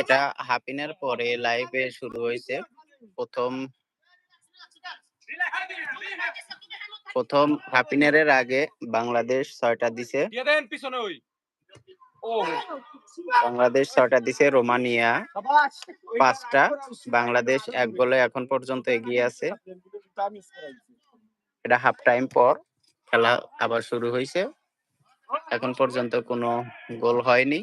এটা হাফিনের পরে লাইভে শুরু হয়েছে। প্রথম প্রথম হাফিনারের আগে বাংলাদেশ ছয়টা দিছে। বাংলাদেশ ছয়টা দিছে রোমানিয়া পাঁচটা। বাংলাদেশ এক গোলে এখন পর্যন্ত এগিয়ে আছে। এটা হাফ টাইম পর খেলা আবার শুরু হয়েছে এখন পর্যন্ত কোনো গোল হয়নি।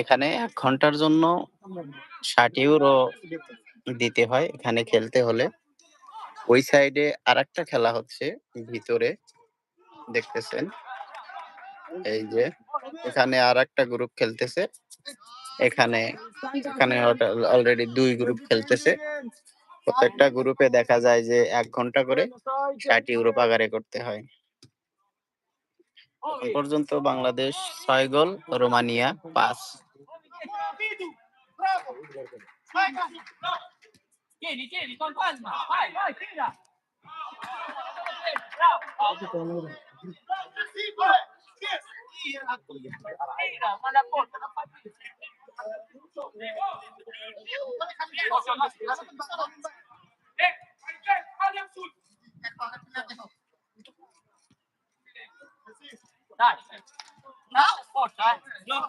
এখানে এক ঘণ্টার জন্য ষাট ইউরো দিতে হয় এখানে খেলতে হলে। ওই সাইডে আরেকটা খেলা হচ্ছে, ভিতরে দেখতেছেন। এই যে এখানে আর একটা গ্রুপ খেলতেছে। এখানে এখানে অলরেডি দুই গ্রুপ খেলতেছে। প্রত্যেকটা গ্রুপে দেখা যায় যে এক ঘণ্টা করে ষাট ইউরো পাগারে করতে হয় পর্যন্ত বাংলাদেশ ছয় গোল রোমানিয়া পাঁচ Dai. No, forza. No,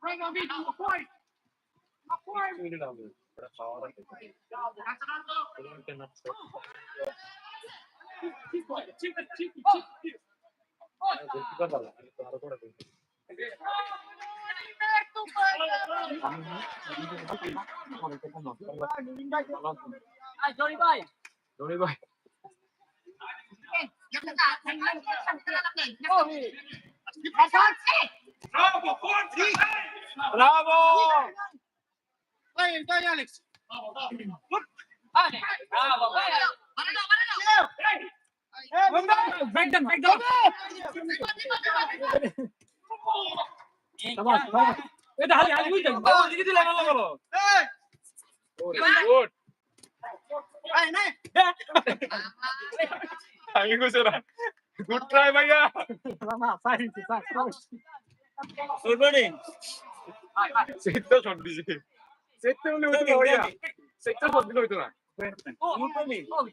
Bring on me to the point. My point. これ変わらない。これだけなくて。Bravo! Fuori. Cinque, cinque, cinque, cinque. Vai, Johnny, vai. Bravo! Ale, bravo, vai. Break them, break them! এটা হালি হালি বুঝতে দিকে দিলে ভালো ভালো good আমি কইছো না গুড ট্রাই ভাইয়া গুড মর্নিং Vai, vai. সেটটা শট দিছে সেটটা হলে হইতো না ভাইয়া সেটটা শট দিলে হইতো না Oh, oh.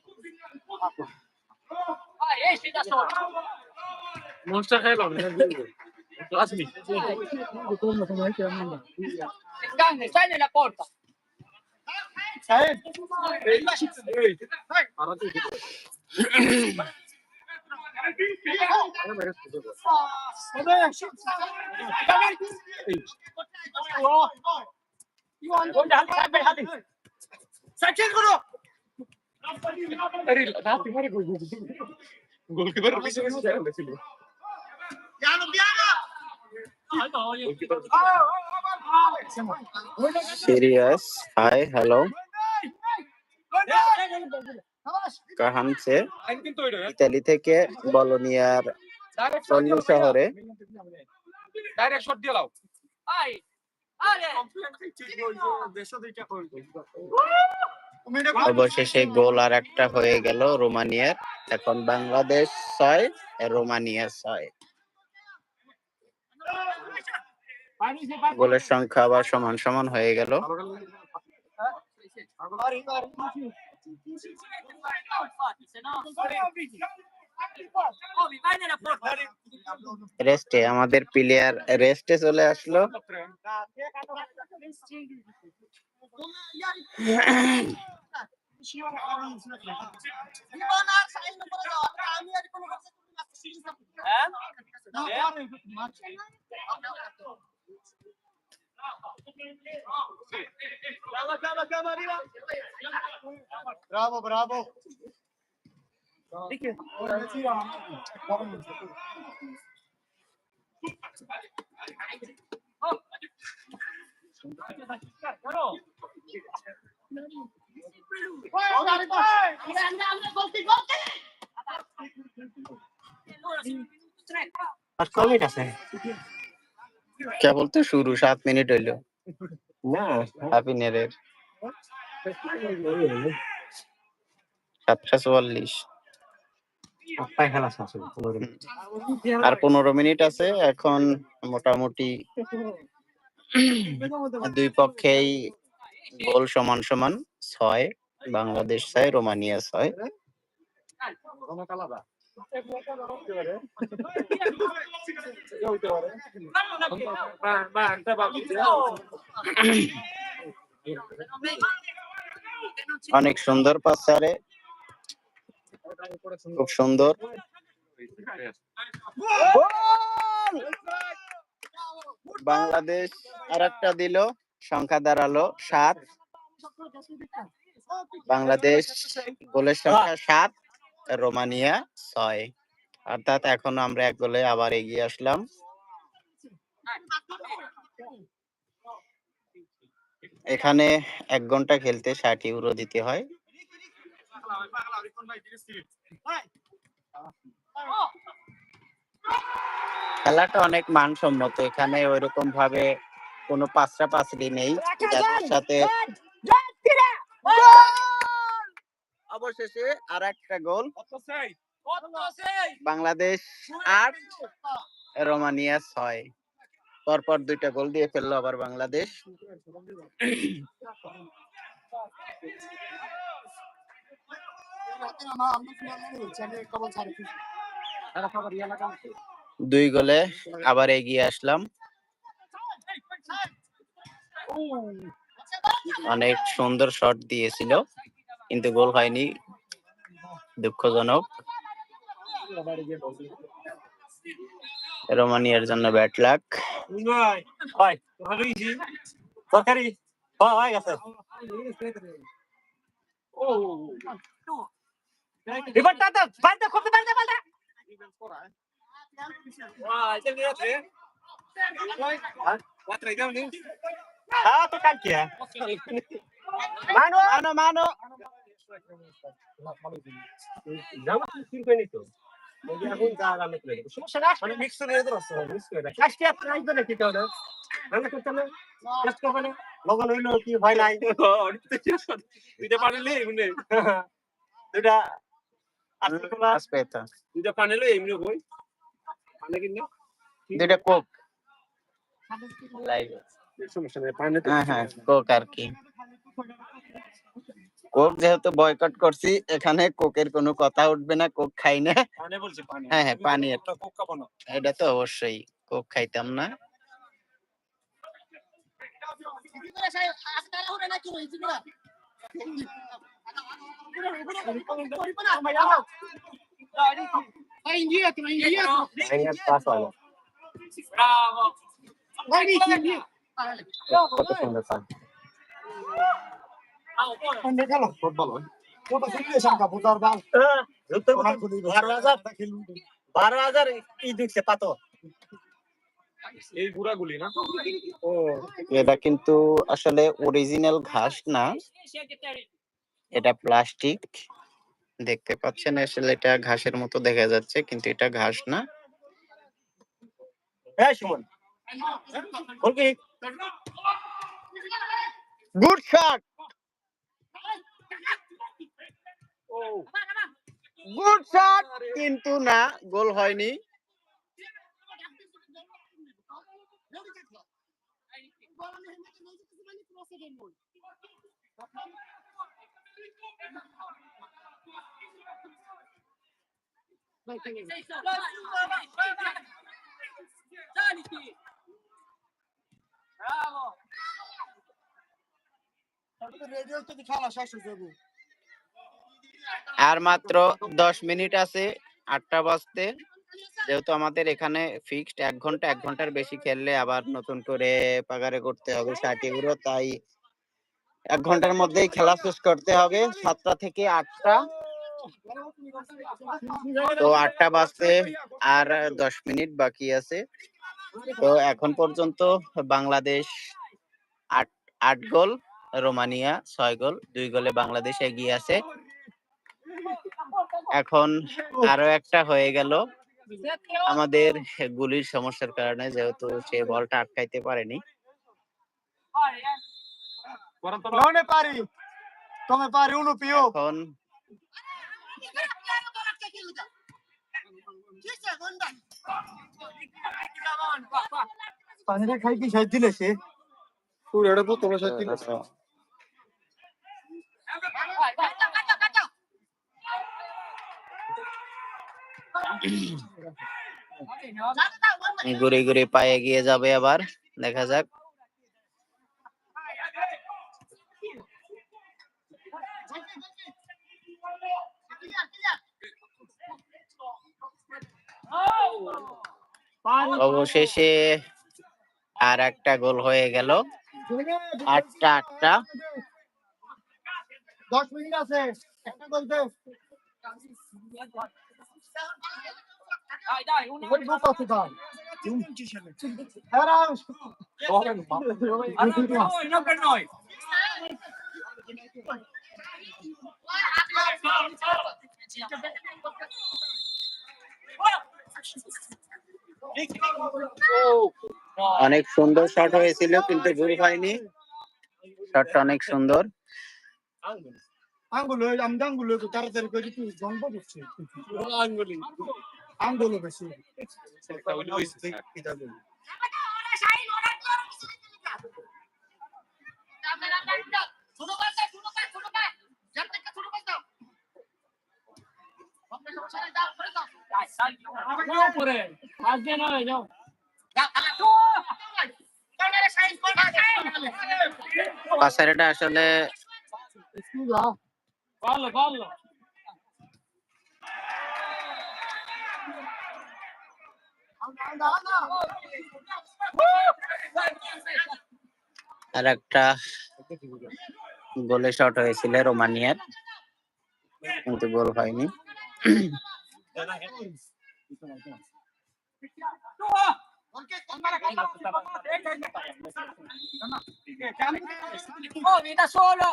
Monster stai nella porta. Said. Hey. Hey. Arati. अरे रात तुम्हारे गोल गोलकीपर पीछे पीछे जा रहा ছিল सीरियस हाय हेलो কাহান সে আইন কিন্তু ওইটা ইতালি থেকে বলোনিয়ার ডাইরেক্ট সন্নু শহরে ডাইরেক্ট শট দিয়ে লাও Vai. Ale. অবশেষে গোল আর একটা হয়ে গেল রোমানিয়ার এখন বাংলাদেশ ছয় রোমানিয়া ছয় গোলের সংখ্যা আবার সমান সমান হয়ে গেল রেস্টে আমাদের প্লেয়ার রেস্টে চলে আসলো Bravo, bravo. কেবল তো শুরু সাত মিনিট হইল। হ্যাপি নেরের সাতটা চুয়াল্লিশ। আর পনেরো মিনিট আছে, এখন মোটামুটি দুই পক্ষেই গোল সমান সমান ছয়, বাংলাদেশ ছয়, রোমানিয়া ছয়। অনেক সুন্দর পাচারে খুব সুন্দর। বাংলাদেশ আর একটা দিল, সংখ্যা দাঁড়াল সাত। বাংলাদেশ গোলের সংখ্যা সাত, রোমানিয়া ছয়। অর্থাৎ এখন আমরা এক গোলে আবার এগিয়ে আসলাম। এখানে এক ঘণ্টা খেলতে ষাট ইউরো দিতে হয়। খেলাটা অনেক মানসম্মত এখানে ওইরকম ভাবে কোনো পাঁচটা পাঁচড়ি নেই। যাদের সাথে অবশেষে আর একটা গোল বাংলাদেশ আট রোমানিয়া ছয়। পরপর দুইটা গোল দিয়ে ফেলল আবার বাংলাদেশ। দুই গোলে আবার এগিয়ে আসলাম। অনেক সুন্দর শট দিয়েছিল কিন্তু গোল হয়নি। দুঃখজনক। রোমানিয়ার জন্য ব্যাট লাক। তরকারি হয়ে গেছে। এবার দাদা করতে বালটা? হ্যাঁ তো কাল কি মানো মানো। মানো মানে মিক্স করে দিতে পারছ? মিক্স করে দেয় কাজটি আপনি আসবে না কি তাহলে। রান্না করতে হবে? টেস্ট করবে না লবণ হইল কি ভয় নাই? দুটা আসপেতা দুইটা পানিলে এমনি কই পানি কিনে দুইটা কোক লাইভ সমস্যা নেই পানি হ্যাঁ হ্যাঁ কোক আর কি। কোক যেহেতু বয়কট করছি এখানে কোকের কোনো কথা উঠবে না কোক খাই না। পানি বলছি পানি হ্যাঁ হ্যাঁ পানি একটা কোক কাপানো এটা তো অবশ্যই কোক খাইতাম না। Vai indietro, vai indietro. Minus pass হয় না Bravo. Vai Vicky, indietro. কত সুন্দর pass Bravo, buono. Quando calo football. Foto খুললে সংখ্যা বুঝার বাল ওখান খুলি বারো হাজার বারো হাজার ই দিচ্ছে পাতো এই গুড়াগুলি না ও এটা কিন্তু আসলে অরিজিনাল ঘাস না এটা প্লাস্টিক। দেখতে পাচ্ছেন আসলে এটা ঘাসের মতো দেখা যাচ্ছে কিন্তু এটা ঘাস না। হ্যাঁ সুমন। বল কি? Good shot! Good shot! কিন্তু না গোল হয়নি। Bravo. আর মাত্র দশ মিনিট আছে আটটা বাজতে। যেহেতু আমাদের এখানে ফিক্সড এক ঘণ্টা এক ঘণ্টার বেশি খেললে আবার নতুন করে পাগারে করতে হবে ষাট ইউরো তাই এক ঘণ্টার মধ্যেই খেলা শেষ করতে হবে, সাতটা থেকে আটটা। তো আটটা বাজতে আর দশ মিনিট বাকি আছে। তো এখন পর্যন্ত বাংলাদেশ আট আট গোল, রোমানিয়া ছয় গোল, দুই গোলে বাংলাদেশ এগিয়ে আছে। এখন আরও একটা হয়ে গেল। আমাদের গুলির সমস্যার কারণে যেহেতু সে বলটা আটকাইতে পারেনি। Non ne pari. Come pari uno più. এখন পানিটা খাই কি সাইড দিলে সে পুরো এটা তো তোমার সাইড দিলে ঘুরে ঘুরে পায়ে গিয়ে যাবে আবার দেখা যাক অবশেষে আর একটা গোল হয়ে গেল। আটটা আটটা। দশ মিনিট আছে একটা বলতে Dai, অনেক সুন্দর শট হয়েছিল কিন্তু ভুল হয়নি। শটটা অনেক সুন্দর। আঙ্গুল আমি আঙ্গুল তাড়াতাড়ি করে তুই জন্ম করছি আঙ্গুলি। আঙ্গুল বেশি। দাও, যাও পরে আজকে নয় যাও। পাসারেটা আসলে ভালো ভালো আর একটা গোলে শট হয়েছিল রোমানিয়ার কিন্তু গোল হয়নি। Oh, mi da solo.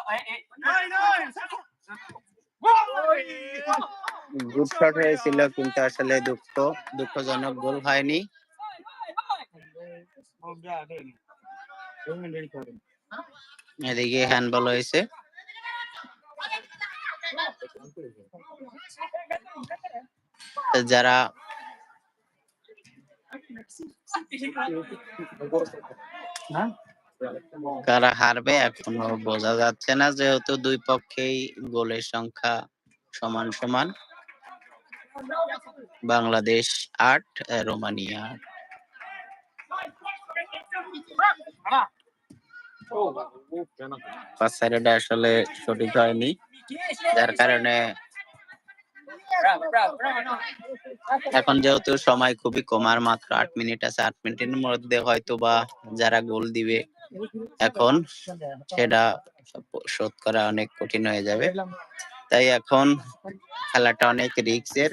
Good shot হয়েছিল কিন্তু আসলে দুঃখ দুঃখজনক গোল হয়নি এদিকে হ্যান্ডবল হয়েছে যারা কারা হারবে এখনও বোঝা যাচ্ছে না, যেহেতু দুই পক্ষেই গোলের সংখ্যা সমান সমান। বাংলাদেশ আট, রোমানিয়া আসলে সঠিক হয়নি। যার কারণে এখন যেহেতু সময় খুবই কম, আর মাত্র আট মিনিট আছে, আট মিনিটের মধ্যে হয়তো বা যারা গোল দিবে এখন সেটা শোধ করা অনেক কঠিন হয়ে যাবে। তাই এখন খেলাটা অনেক রিক্সের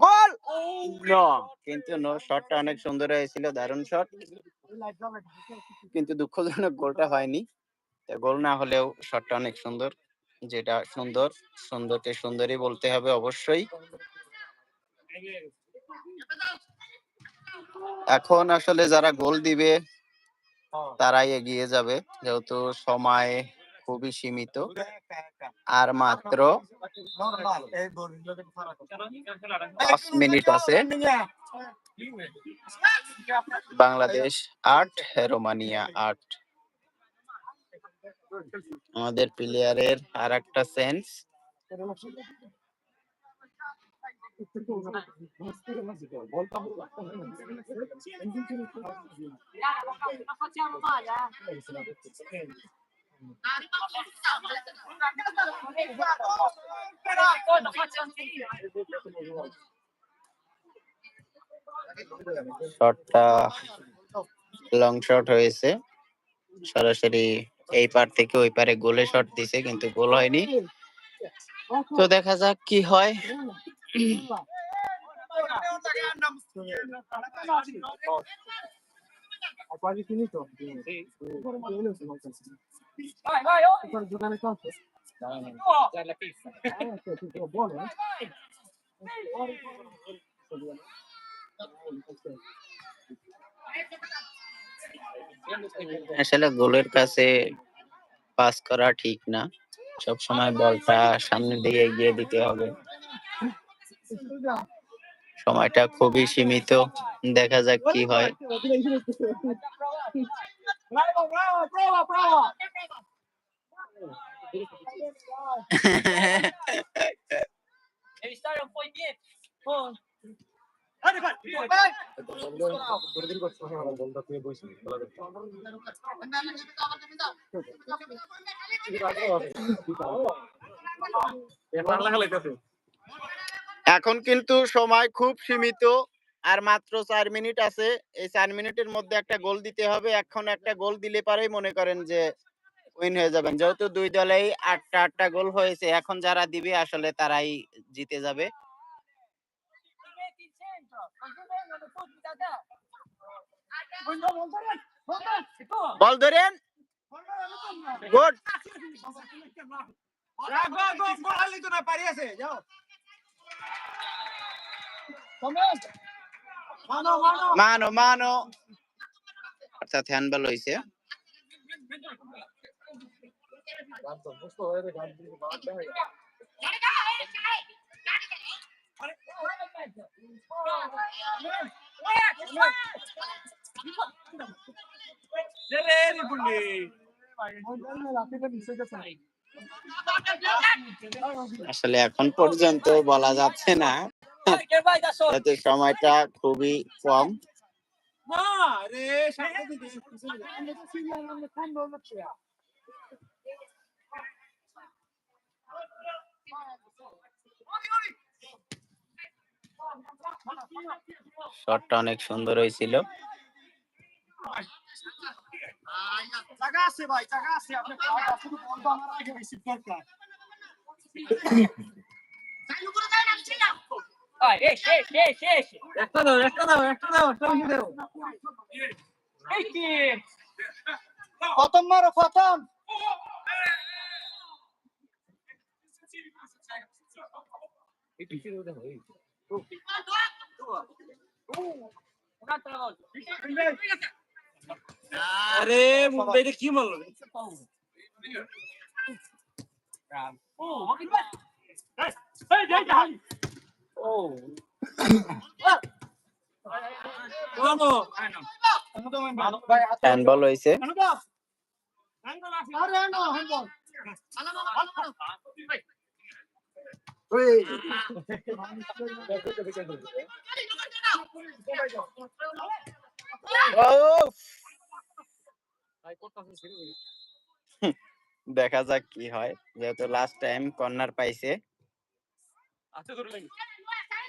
গোল! কিন্তু নো শটটা অনেক সুন্দর হয়েছিল, দারুণ শট কিন্তু দুঃখজনক গোলটা হয়নি। গোল না হলেও শটটা অনেক সুন্দর, যেটা সুন্দর, সুন্দরকে সুন্দরই বলতে হবে অবশ্যই। এখন আসলে যারা গোল দিবে, তারাই এগিয়ে যাবে, যেহেতু সময় খুবই সীমিত। আর মাত্র পাঁচ মিনিট আছে। বাংলাদেশ আট রোমানিয়া আট। আমাদের প্লেয়ারের আর একটা সেন্স শটটা লং শট হয়েছে। সরাসরি এই পার থেকে ওই পারে গোলে শট দিছে কিন্তু গোল হয়নি। তো দেখা যাক কি হয়। আসলে গোলের কাছে পাস করা ঠিক না সব সময় বলটা সামনের দিকে এগিয়ে দিতে হবে সময়টা খুবই সীমিত দেখা যাক কি হয় Bravo, bravo, prova. Devi stare un po' Oh. এখন কিন্তু সময় খুব সীমিত আর মাত্র চার মিনিট আছে। এই চার মিনিটের মধ্যে একটা গোল দিতে হবে। এখন একটা গোল দিলে পারেই মনে করেন যে উইন হয়ে যাবেন। যেহেতু দুই দলেই আটটা আটটা গোল হয়েছে এখন যারা দিবে আসলে তারাই জিতে যাবে। metti in centro, così vengono tutti মানো মানো। অর্থাৎ হ্যান্ডবল হয়েছে আসলে এখন পর্যন্ত বলা যাচ্ছে না সময়টা খুবই কম। শটটা অনেক সুন্দর হয়েছিল। জায়গা আছে ভাই জায়গা আছে। আপনি শুধু বলব আমার আগে রিসিভ দরকার Vai, esci, esci, esci, esci. একটা দাও একটা দাও একটা দাও একটা বেশি দাও Esci. প্রথম মারো প্রথম আরে মুম্বাইতে কি মারলো হ্যান্ডবল হয়েছে। দেখা যাক কি হয় যেহেতু লাস্ট টাইম কর্নার পাইছে।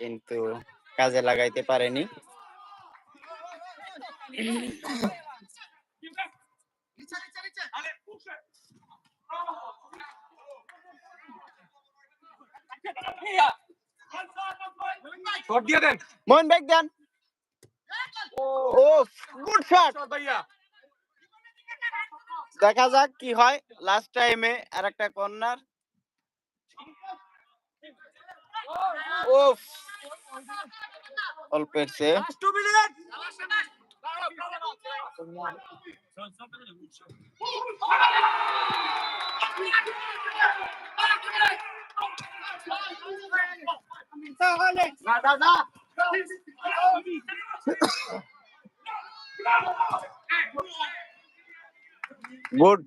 কিন্তু কাজে লাগাইতে পারেনি। মোহন ব্যাগ দেন। ও গুড শট দেখা যাক কি হয়। লাস্ট টাইমে আর একটা কর্নার ও অল্পের চেয়ে টু মিনিট না না না গুড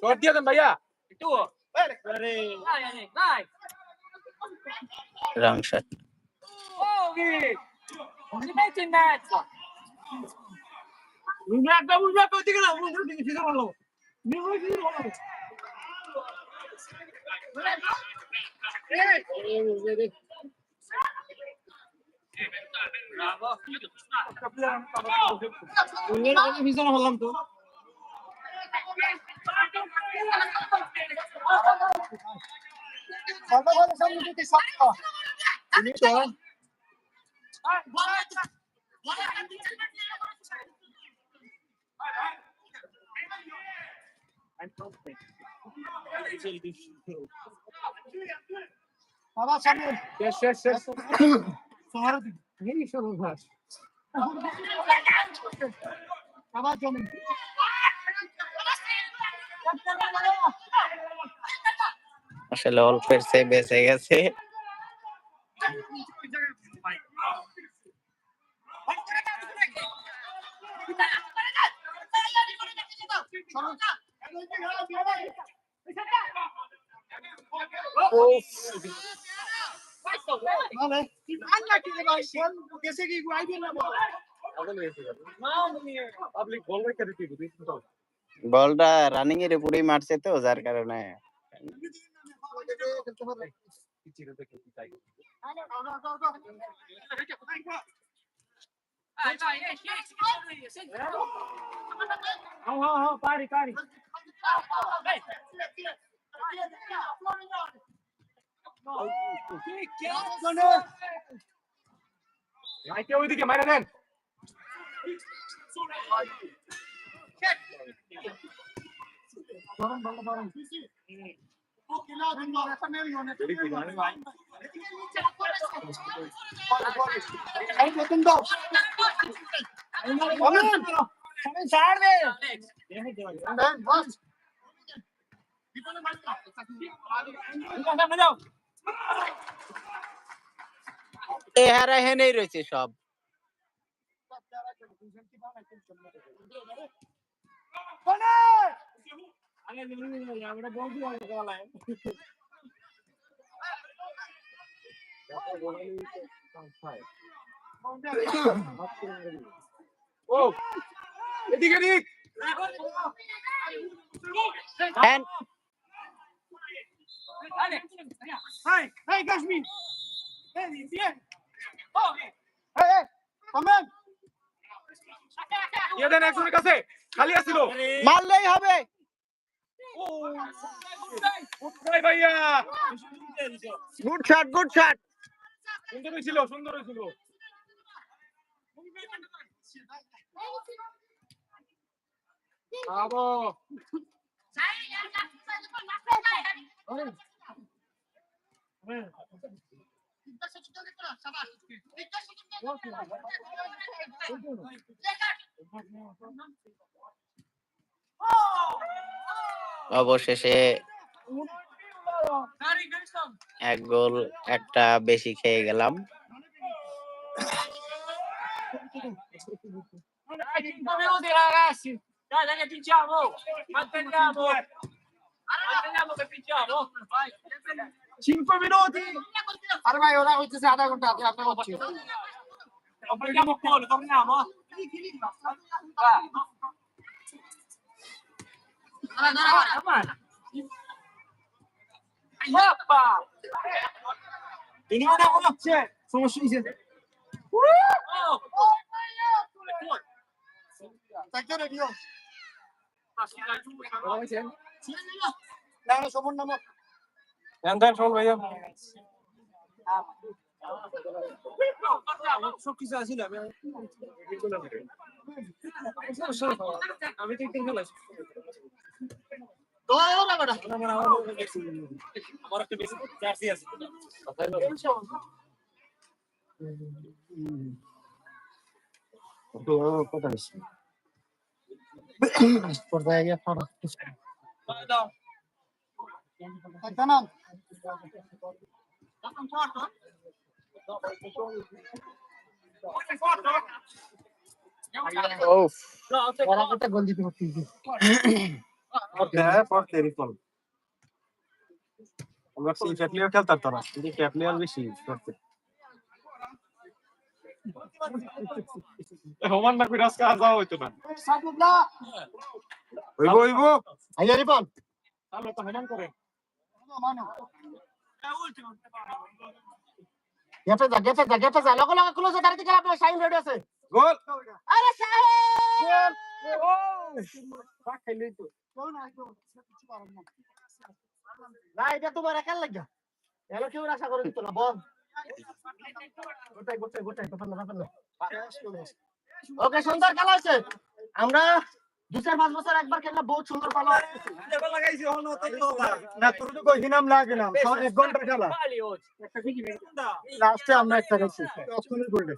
শট দিয়ে দেন ভাইয়া রং শট একটা বুঝবে কই দিকে না ভিজন হলাম তো বাবা সামনে শেষ শেষ শেষ সহারা দিকে এই সরো ভাস বাবা জমি আসলে অল্পের চেয়ে বেঁচে গেছে মানে বলটা রানিং এর উপরেই মারছে তো যার কারণে খেলতে পারে চিরে দেখে কি চাই হাও হাও হাও পারি পারি রাইতে ওইদিকে মারা দেন গরম ভালো গরম ও কিলা ভিন্ন একটা মেল মনে এই নতুন দাও কমেন ছাড় দে দেন বাস যাও এ হারা হেনেই রয়েছে সব। ও এদিকে। Hey, hey, Kashmir. Hey, bien. Hey, hey, কমেন দিয়ে দেন একজনের কাছে খালি আছিল মারলেই হবে ভাইয়া গুড শট গুড শট সুন্দর সুন্দর অবশেষে এক গোল একটা বেশি খেয়ে গেলাম। আরে ভাই ওরা হইতেছে আধা ঘণ্টা আপনি আপনি হচ্ছে Non prendiamo fuori, torniamo? Vai! Yappa! ইনি মনে হচ্ছে সমস্যা না সমন ভাইয়া সব কিছু আছিল আমি আমি তো একটু খেলাস আমার একটা বেশি জার্সি আছে কথা পর্দায় গিয়ে পড়া একটা খেলতাম তারা কিন্তু ক্যাপলিয়ার বেশি করতে হোমান না করে আজকে আর যাওয়া হইতো না হইব হইব আইয়া রিপন। তাহলে তো হোমান করে। মানো গেফে যা লগো লগো ক্লোজে দাঁড়িয়ে গেল আপনার সাইন রেডি আছে গোল আরে সাহেব না এটা তোমার একার লাগা এলো কেউ আশা করে দিত না বল গোটাই গোটাই গোটাই না ওকে সুন্দর খেলা হয়েছে আমরা দু চার পাঁচ বছর একবার খেললে বহুত সুন্দর ভালো না তোর। তো কইছিলাম লাগে না। এক ঘণ্টা খেলা। লাস্টে আমরা একটা গেছি গোল্ডে